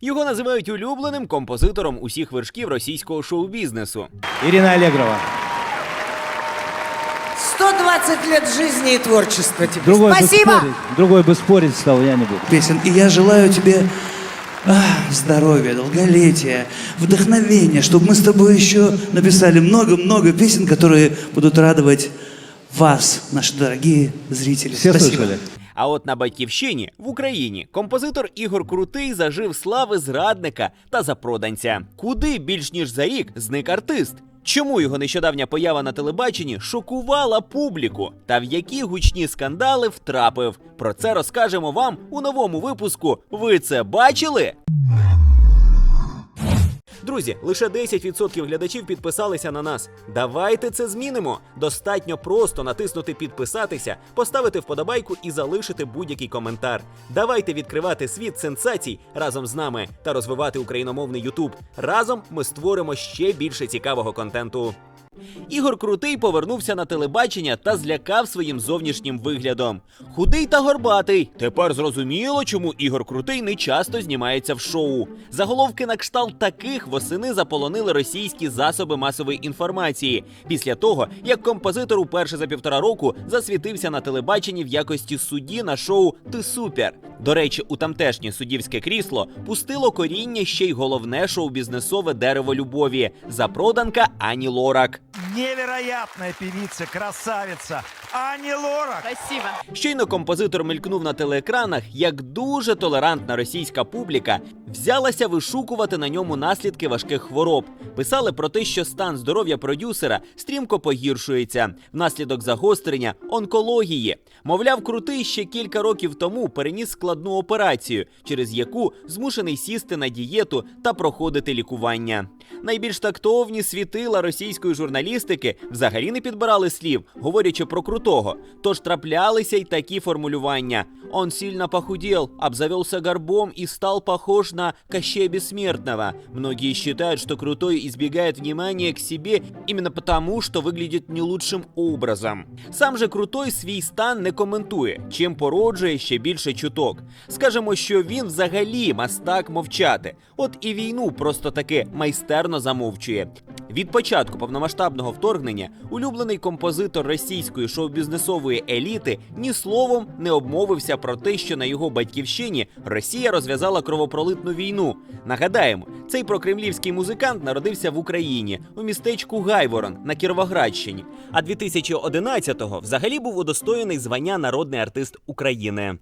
Його називають улюбленим композитором усіх вершків російського шоу-бізнесу. Ирина Аллегрова. 120 лет жизни и творчества тебе. Другой бы, Спасибо! спорить, другой бы спорить стал, я не буду. песен. И я желаю тебе а, здоровья, долголетия, вдохновения, чтобы мы с тобой еще написали много-много песен, которые будут радовать вас, наши дорогие зрители. Все Спасибо. слышали? А от на батьківщині в Україні композитор Ігор Крутий зажив слави зрадника та запроданця. Куди більш ніж за рік зник артист? Чому його нещодавня поява на телебаченні шокувала публіку? Та в які гучні скандали втрапив? Про це розкажемо вам у новому випуску. Ви це бачили? Друзі, лише 10% глядачів підписалися на нас. Давайте це змінимо. Достатньо просто натиснути підписатися, поставити вподобайку і залишити будь-який коментар. Давайте відкривати світ сенсацій разом з нами та розвивати україномовний Ютуб. Разом ми створимо ще більше цікавого контенту. Ігор Крутий повернувся на телебачення та злякав своїм зовнішнім виглядом. Худий та горбатий. Тепер зрозуміло, чому Ігор Крутий не часто знімається в шоу. Заголовки на кшталт таких восени заполонили російські засоби масової інформації після того, як композитор уперше за півтора року засвітився на телебаченні в якості судді на шоу Ти супер. До речі, у тамтешнє суддівське крісло пустило коріння ще й головне шоу-бізнесове дерево любові запроданка Ані Лорак. Невероятная певица, красавица Ани Лорак. Спасибо. Щойно композитор мелькнув на телеекранах, як дуже толерантна російська публіка взялася вишукувати на ньому наслідки важких хвороб. Писали про те, що стан здоров'я продюсера стрімко погіршується внаслідок загострення онкології. Мовляв, крутий ще кілька років тому переніс складну операцію, через яку змушений сісти на дієту та проходити лікування. Найбільш тактовні світила російської журналістики взагалі не підбирали слів, говорячи про крутого. Тож траплялися й такі формулювання: Он сильно похудел, обзавелся горбом и стал похож на Кощея Бессмертного. Многие считают, что крутой избегает внимания к себе именно потому, что выглядит не лучшим образом. Сам же крутой свій стан не коментує, чим породжує ще більше чуток. Скажемо, що він взагалі мастак мовчати. От і війну просто таки майстерно замовчує. Від початку повномасштабного вторгнення улюблений композитор російської шоу-бізнесової еліти ні словом не обмовився про те, що на його батьківщині Росія розв'язала кровопролитну війну. Нагадаємо, цей прокремлівський музикант народився в Україні у містечку Гайворон на Кіровоградщині. А 2011-го взагалі був удостоєний звання народний артист України.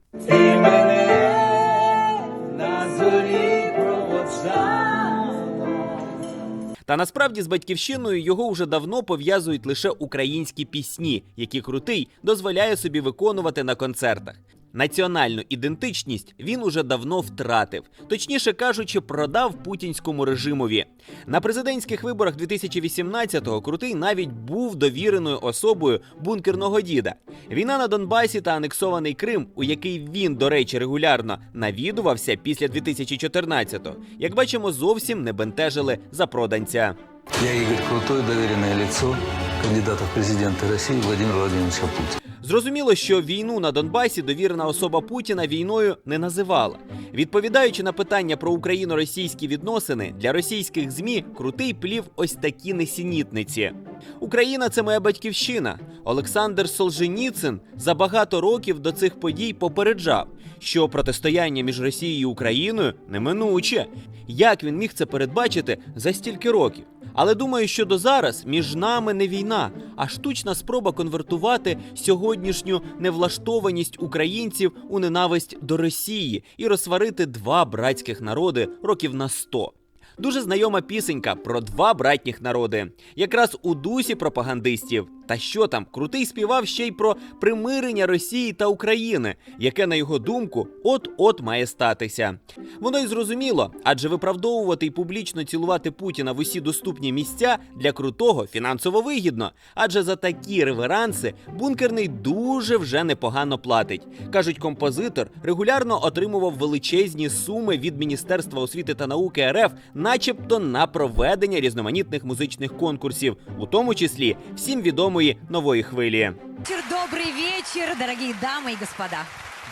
Та насправді з батьківщиною його вже давно пов'язують лише українські пісні, які крутий дозволяє собі виконувати на концертах. Національну ідентичність він уже давно втратив, точніше кажучи, продав путінському режимові. На президентських виборах 2018-го крутий навіть був довіреною особою бункерного діда. Війна на Донбасі та анексований Крим, у який він, до речі, регулярно навідувався після 2014-го, як бачимо, зовсім не бентежили запроданця. Я Игорь Крутой, доверенное лицо кандидата в президенты России Владимира Владимировича Путина. Зрозуміло, що війну на Донбасі довірена особа Путіна війною не називала. Відповідаючи на питання про україно-російські відносини, для російських змі крутий плів ось такі несенітниці. Україна це моя батьківщина. Олександр Солженіцин за багато років до цих подій попереджав, що протистояння між Росією і Україною неминуче. Як він міг це передбачити за стільки років? Але думаю, що до зараз між нами не війна, а штучна спроба конвертувати сьогоднішню невлаштованість українців у ненависть до Росії і розсварити два братських народи років на сто. Дуже знайома пісенька про два братніх народи, якраз у дусі пропагандистів. Та що там, крутий співав ще й про примирення Росії та України, яке, на його думку, от-от має статися. Воно й зрозуміло, адже виправдовувати і публічно цілувати Путіна в усі доступні місця для крутого фінансово вигідно. Адже за такі реверанси бункерний дуже вже непогано платить. Кажуть, композитор регулярно отримував величезні суми від Міністерства освіти та науки РФ, начебто на проведення різноманітних музичних конкурсів, у тому числі всім відомої нової хвилі. Вечер, добрый вечер, дорогие дамы и господа.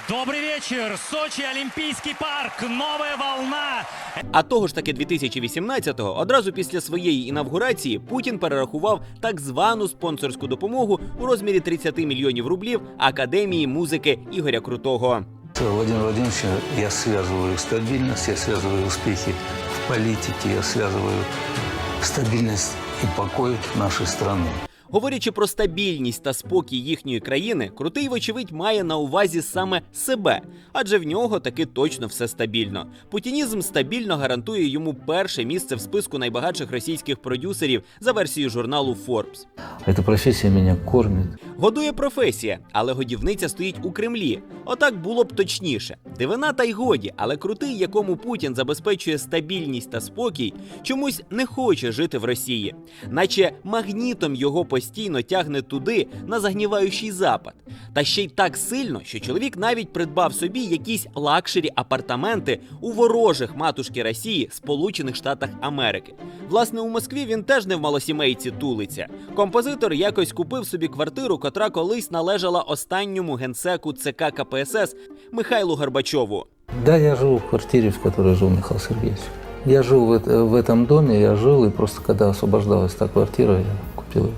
Добрый вечер! Сочи, Олимпийский парк, новая волна! А того ж таки 2018-го, одразу після своєї інавгурації, Путін перерахував так звану спонсорську допомогу у розмірі 30 мільйонів рублів Академії музики Ігоря Крутого. Владимир Владимирович, я связываю стабильность, я связываю успехи в политике, я связываю стабильность и покой нашей страны. Говорячи про стабільність та спокій їхньої країни, крутий, вочевидь, має на увазі саме себе, адже в нього таки точно все стабільно. Путінізм стабільно гарантує йому перше місце в списку найбагатших російських продюсерів за версією журналу Forbes. Ця професія мене кормит. Годує професія, але годівниця стоїть у Кремлі. Отак було б точніше. Дивина та й годі, але крутий, якому Путін забезпечує стабільність та спокій, чомусь не хоче жити в Росії, наче магнітом його постійно тягне туди, на загніваючий запад. Та ще й так сильно, що чоловік навіть придбав собі якісь лакшері апартаменти у ворожих матушки Росії, Сполучених Штатах Америки. Власне, у Москві він теж не в малосімейці тулиться. Композитор якось купив собі квартиру, котра колись належала останньому генсеку ЦК КПСС Михайлу Горбачову. Да, я живу в квартире, в которой жил Михаил Сергеевич. Я жил в, эт- в этом доме, я жил, и просто когда освобождалась та квартира, я купил ее.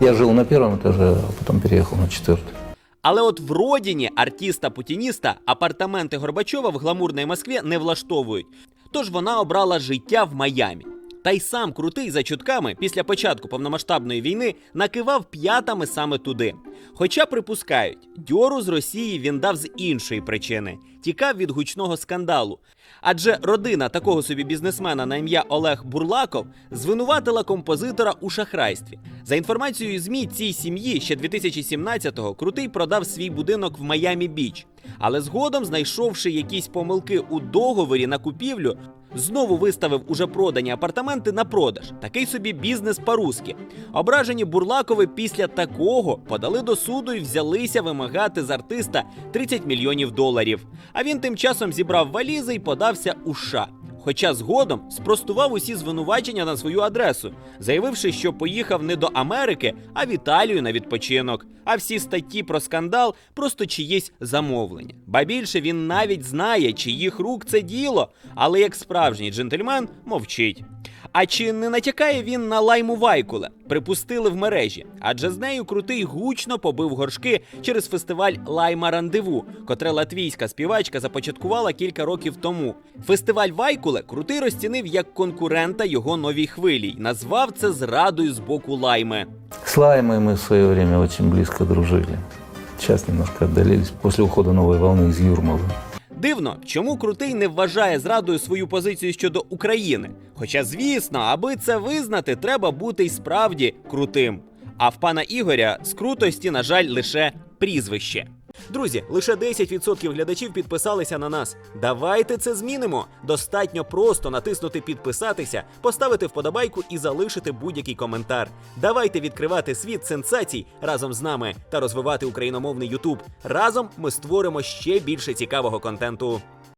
Я жил на первом этаже, а потом переехал на четвертый. Але от в родині артиста-путініста апартаменти Горбачова в гламурній Москві не влаштовують. Тож вона обрала життя в Майамі. Та й сам крутий за чутками після початку повномасштабної війни накивав п'ятами саме туди. Хоча припускають, дьору з Росії він дав з іншої причини тікав від гучного скандалу. Адже родина такого собі бізнесмена на ім'я Олег Бурлаков звинуватила композитора у шахрайстві. За інформацією ЗМІ, цій сім'ї ще 2017-го крутий продав свій будинок в Майамі Біч. Але згодом, знайшовши якісь помилки у договорі на купівлю, знову виставив уже продані апартаменти на продаж. Такий собі бізнес по-русски. Ображені Бурлакови після такого подали до суду і взялися вимагати з артиста 30 мільйонів доларів. А він тим часом зібрав валізи і подався у США. Хоча згодом спростував усі звинувачення на свою адресу, заявивши, що поїхав не до Америки, а в Італію на відпочинок. А всі статті про скандал просто чиєсь замовлення. Ба більше він навіть знає, чиїх рук це діло, але як справжній джентльмен мовчить. А чи не натякає він на лайму Вайкуле? Припустили в мережі, адже з нею крутий гучно побив горшки через фестиваль Лайма Рандеву, котре латвійська співачка започаткувала кілька років тому. Фестиваль Вайкуле крутий розцінив як конкурента його новій хвилі й назвав це зрадою з боку лайми. С Лаймой мы в свое время очень близко дружили. Сейчас немножко отдалились после ухода новой волны из Юрмалы. Дивно, чому крутий не вважає зрадою свою позицію щодо України. Хоча, звісно, аби це визнати, треба бути й справді крутим. А в пана Ігоря з крутості, на жаль, лише прізвище. Друзі, лише 10% глядачів підписалися на нас. Давайте це змінимо. Достатньо просто натиснути підписатися, поставити вподобайку і залишити будь-який коментар. Давайте відкривати світ сенсацій разом з нами та розвивати україномовний Ютуб. Разом ми створимо ще більше цікавого контенту.